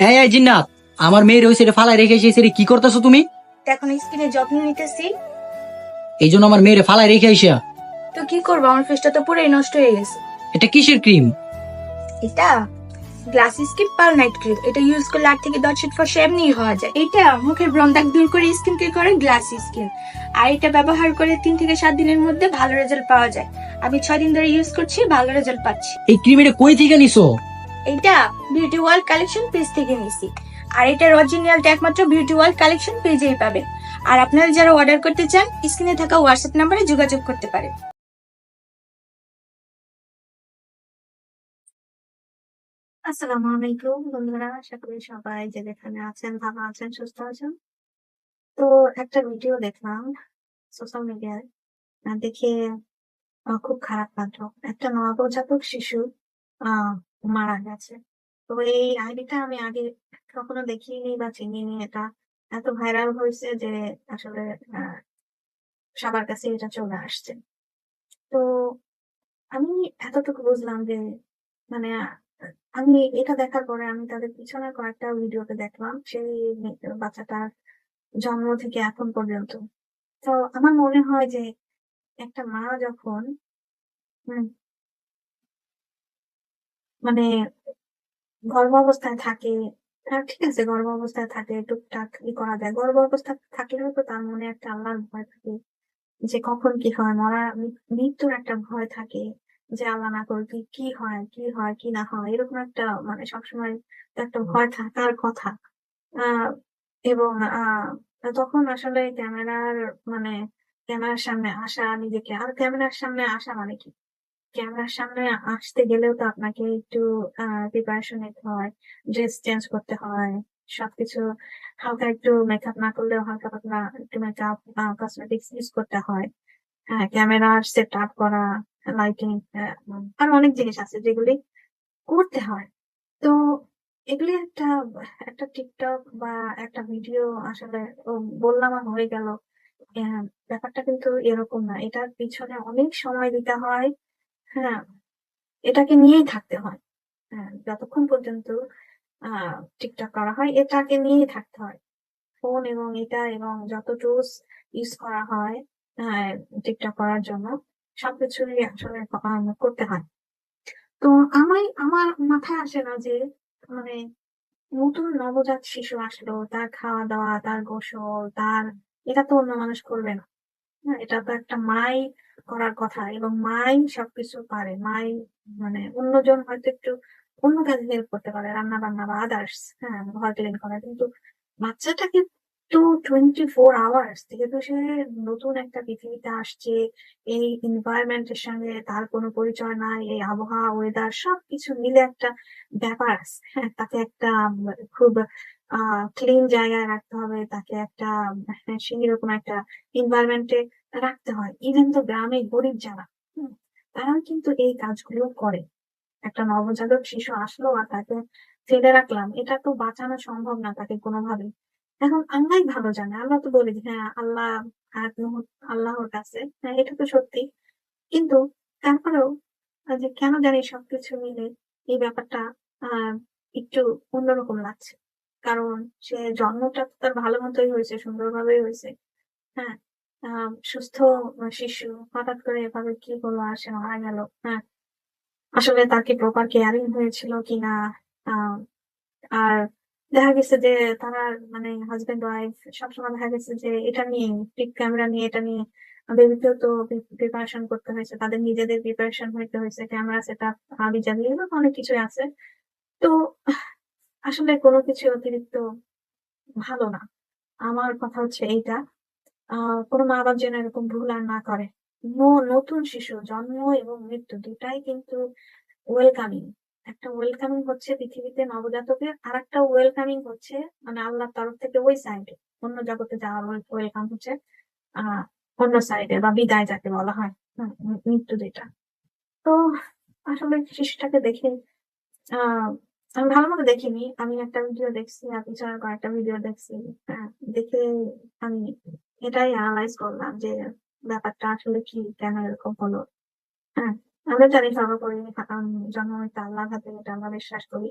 এই এই জিন্নাত আমার মেয়ের ওই সেটা ফালাই রেখে এসে কি করতেছো তুমি? এখন স্কিনের যত্ন নিতেছি। এই জন্য আমার মেয়ের ফালাই রেখে এসে তো কি করব? আমার ফেসটা তো পুরোই নষ্ট হয়ে গেছে। এটা কিসের ক্রিম এটা glass skin per night cream এটা ইউজ করলে আট থেকে দশ ফিট ফর্সা এমনি হওয়া যায়। এটা মুখের ব্রণ দাগ দূর করে স্কিন কে করে গ্লাস স্কিন আর এটা ব্যবহার করে তিন থেকে সাত দিনের মধ্যে ভালো রেজাল্ট পাওয়া যায়। আমি ছয় দিন ধরে ইউজ করছি ভালো রেজাল্ট পাচ্ছি। এই ক্রিম এটা কই থেকে নিছো? এটা বিউটি ওয়ার্ল্ড কালেকশন পেজ থেকে নিছি। আর এটার অরিজিনালটা একমাত্র বিউটি ওয়ার্ল্ড কালেকশন পেজেই পাবেন। আর আপনারা যারা অর্ডার করতে চান স্ক্রিনে থাকা হোয়াটসঅ্যাপ নাম্বারে যোগাযোগ করতে পারেন। আসসালামু আলাইকুম, বন্ধুরা, আশা করি সবাই যে যেখানে আছেন, ভালো আছেন, সুস্থ আছেন। তো একটা ভিডিও দেখলাম সোশ্যাল মিডিয়ায় দেখে খুব খারাপ লাগল। একটা নবজাতক শিশু মারা গেছে। তো এই আইডিটা আমি আগে কখনো দেখিনি বা চিনিনি। এটা এত ভাইরাল হয়েছে যে আসলে সবার কাছে এটা চলে আসছে। তো আমি এতটুকু বুঝলাম যে মানে আমি এটা দেখার পরে আমি তাদের পিছনে কয়েকটা ভিডিওতে দেখলাম সেই বাচ্চাটার জন্ম থেকে এখন পর্যন্ত। তো আমার মনে হয় যে একটা মা যখন মানে গর্ভ অবস্থায় থাকে আহ, ঠিক আছে গর্ভ অবস্থায় থাকে টুকটাক ই করা যায়। গর্ভ অবস্থায় থাকলেও তো তার মনে একটা আল্লাহর ভয় থাকে যে কখন কি হয় মরা মৃত্যুর একটা ভয় থাকে যে আল্লাহ না করুক কি কি হয় কি হয় কি না হয় এরকম একটা মানে সবসময় একটা ভয় থাকার কথা। এবং তখন আসলে ক্যামেরার মানে ক্যামেরার সামনে আসা নিজেকে আর ক্যামেরার সামনে আসা মানে কি? ক্যামেরার সামনে আসতে গেলেও তো আপনাকে একটু প্রিপারেশন নিতে হয় ড্রেস চেঞ্জ করতে হয়, সবকিছু হালকা একটু মেকআপ না করলেও হালকা পাতলা একটু মেকআপ কসমেটিক্স ইউজ করতে হয়। হ্যাঁ ক্যামেরার সেট আপ করা লাইটিং আর অনেক জিনিস আছে যেগুলি করতে হয়। তো এগুলি একটা একটা টিকটক বা একটা ভিডিও আসলে বললাম আর হয়ে গেল। ব্যাপারটা কিন্তু এরকম না। এটার পিছনে অনেক সময় দিতে হয়। হ্যাঁ এটাকে নিয়েই থাকতে হয়। হ্যাঁ যতক্ষণ পর্যন্ত টিকটক করা হয় এটাকে নিয়েই থাকতে হয়। ফোন এবং এটা এবং যত টুলস ইউজ করা হয় হ্যাঁ টিকটক করার জন্য সবকিছুই আসলে করতে হয়। তো আমি আমার মাথায় আসে না যে মানে নতুন নবজাত শিশু আসলো তার খাওয়া দাওয়া তার গোসল তার এটা তো অন্য মানুষ করবে না। হ্যাঁ, এটা তো একটা মাই করার কথা এবং মাই সবকিছু পারে। মাই মানে অন্যজন হয়তো একটু অন্য কাজে হেল্প করতে পারে রান্না বান্না বা আদার্স হ্যাঁ ঘর ক্লিন করা। কিন্তু বাচ্চাটাকে তো টোয়েন্টি ফোর আওয়ার্স যেহেতু সে নতুন একটা পৃথিবীতে আসছে, এই এনভায়রনমেন্টের সঙ্গে তার কোনো পরিচয় নাই, এই আবহাওয়া ওয়েদার সবকিছু মিলে একটা ব্যাপার। হ্যাঁ তাকে একটা খুব ক্লিন জায়গায় রাখতে হবে, তাকে একটা সেই রকম একটা এনভায়রনমেন্টে রাখতে হয়। ইভেন তো গ্রামে গরিব যারা তারাও কিন্তু এই কাজগুলো করে। একটা নবজাতক শিশু আসলো আর তাকে ফেলে রাখলাম, এটা তো বাঁচানো সম্ভব না তাকে কোনোভাবে এখন আল্লাহ ভালো জানে, আল্লাহ তো বলি হ্যাঁ আল্লাহ আল্লাহর কাছে হ্যাঁ এটা তো সত্যি। কিন্তু তারপরেও যে কেন জানি সবকিছু মিলে এই ব্যাপারটা আহ একটু অন্যরকম লাগছে। কারণ সে জন্মটা তার ভালো মতোই হয়েছে, সুন্দরভাবেই হয়েছে। হ্যাঁ সুস্থ শিশু, হঠাৎ করে এভাবে কি হলো আর সে মারা গেল। হ্যাঁ আসলে তার কি প্রপার কেয়ারিং হয়েছিল কিনা আর দেখা গেছে যে তারা মানে হাজবেন্ড ওয়াইফ সবসময় দেখা গেছে যে এটা নিয়ে ফ্লিপ ক্যামেরা নিয়ে, এটা নিয়ে বেবিকেও তো প্রিপারেশন করতে হয়েছে, তাদের নিজেদের প্রিপারেশন হইতে হয়েছে ক্যামেরা সেট জাবি এগুলো অনেক কিছুই আছে। তো আসলে কোনো কিছু অতিরিক্ত ভালো না। আমার কথা হচ্ছে এইটা কোনো মা বাপ যেন এরকম ভুল আর না করে। নতুন শিশু, জন্ম এবং মৃত্যু দুটাই কিন্তু ওয়েলকামিং একটা ওয়েলকামিং হচ্ছে পৃথিবীতে নবজাতকের আর একটা ওয়েলকামিং হচ্ছে মানে আল্লাহর তরফ থেকে ওই সাইডে অন্য জগতে যাওয়ার ওয়েলকাম হচ্ছে আহ অন্য সাইডে বা বিদায় যাকে বলা হয় মৃত্যু যেটা তো আসলে শিশুটাকে দেখে আহ আমি ভালো মতো দেখিনি। আমি একটা ভিডিও দেখছি আর ছাড়া কয়েকটা ভিডিও দেখছি। হ্যাঁ দেখে আমি এটাই অ্যানালাইজ করলাম যে ব্যাপারটা আসলে কি কেন এরকম হলো। হ্যাঁ আমরা জানি সর্বোপরি আম, জন্ম হইতে আল্লাহ হাতে এটা আমরা বিশ্বাস করি।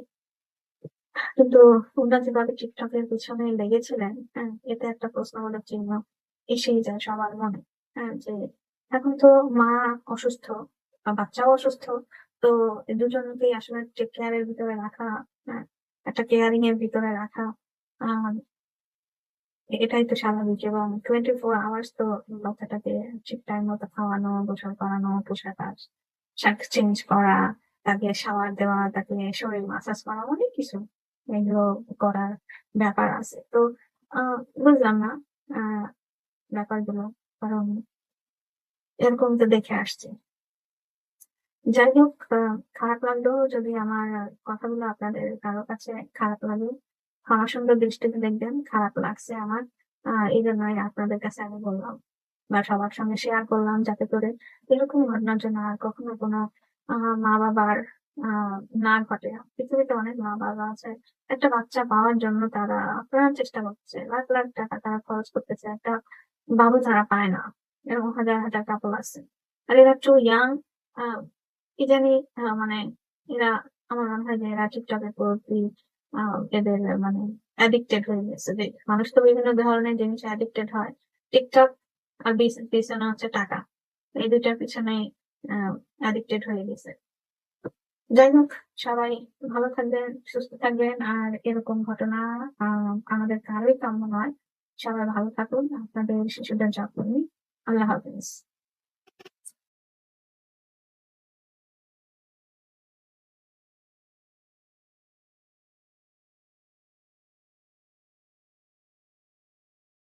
কিন্তু ওনারা যেভাবে টিকটকের পিছনে লেগেছিলেন হ্যাঁ এতে একটা প্রশ্নবোধক চিহ্ন এসেই যায় সবার মনে। হ্যাঁ যে এখন তো মা অসুস্থ বা বাচ্চাও অসুস্থ তো দুজনকেই আসলে টেক কেয়ারের ভিতরে রাখা হ্যাঁ একটা কেয়ারিং এর ভিতরে রাখা আহ এটাই তো স্বাভাবিক এবং টোয়েন্টি ফোর আওয়ার্স তো বাচ্চাটাকে ঠিক টাইম মতো খাওয়ানো, গোসল করানো, পোশাক শাক চেঞ্জ করা, তাকে শাওয়ার দেওয়া, তাকে শরীর মাসাজ করা, অনেক কিছু এগুলো করার ব্যাপার আছে। তো বুঝলাম না ব্যাপারগুলো, কারণ এরকম তো দেখে আসছি। যাই হোক খারাপ লাগল যদি আমার কথাগুলো আপনাদের কারও কাছে খারাপ লাগে ক্ষমা সুন্দর দৃষ্টিতে দেখবেন, খারাপ লাগছে আমার এই জন্যই আপনাদের কাছে আমি বললাম বা সবার সঙ্গে শেয়ার করলাম যাতে করে এরকম ঘটনার জন্য আর কখনো কোনো মা বাবার না ঘটে। পৃথিবীতে অনেক মা বাবা আছে, একটা বাচ্চা পাওয়ার জন্য তারা প্রাণ চেষ্টা করছে, লাখ লাখ টাকা তারা খরচ করতেছে, একটা বাবু তারা পায় না, এরকম হাজার হাজার কাপল আছে। আর এরা টু ইয়াং আহ, মানে এরা আমার মনে হয় যে এরা টিকটকের প্রতি এদের মানে অ্যাডিক্টেড হয়ে গেছে। মানুষ তো বিভিন্ন ধরনের জিনিস অ্যাডিক্টেড হয়। টিকটক আর পিছ- পিছনে হচ্ছে টাকা। এই দুইটার পিছনে অ্যাডিক্টেড হয়ে গেছে। যাই হোক সবাই ভালো থাকবেন সুস্থ থাকবেন। আর এরকম ঘটনা আমাদের কারোই কাম্য নয়। সবাই ভালো থাকুন। আপনাদের শিশুদের যত্ন নিন। আল্লাহ হাফিজ।